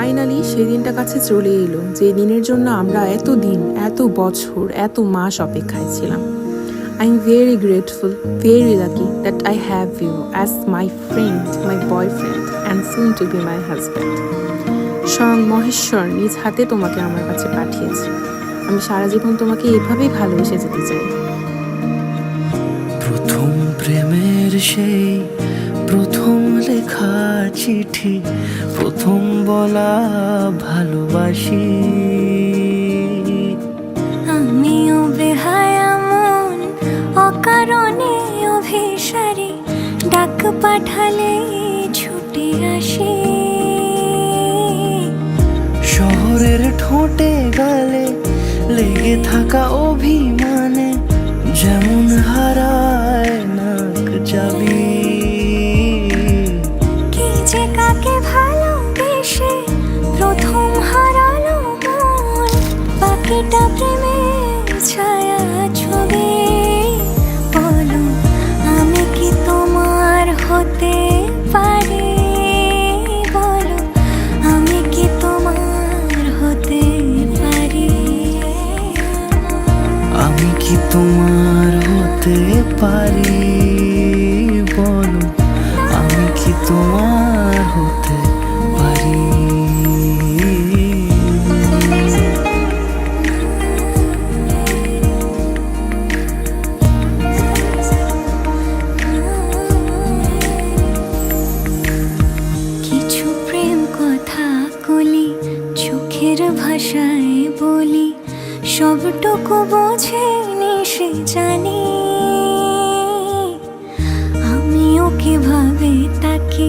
Finally সেই দিনটা কাছে চলে এলো, যে দিনের জন্য আমরা এত দিন এত বছর এত মাস অপেক্ষায় ছিলাম। I am very grateful very lucky that I have you as my friend my boyfriend and soon to be my husband স্বয়ং মহেশ্বর নিজ হাতে তোমাকে আমার কাছে পাঠিয়েছে। আমি সারা জীবন তোমাকে এভাবেই ভালোবেসে যেতে চাই। প্রথম প্রেমের সেই প্রথম লেখা চিঠি প্রথম বলা ভালোবাসি। আমিও বেহায়া মন অকারণে অভিসারী ডাক পাঠালে ছুটে আসি। শহরের ঠোঁটে গালে লেগে থাকা অভিমানে বাকিটা প্রেমের ছায়া ছবি। বলো, আমি কি তোমার হতে পারি? আমি কি তোমার হতে পারি? আমি কি তোমার হতে পারি? কলি চোখের ভাষায় বলি সবটুকু বোঝেনি সে জানি। আমি ওকে ভাবে তাকে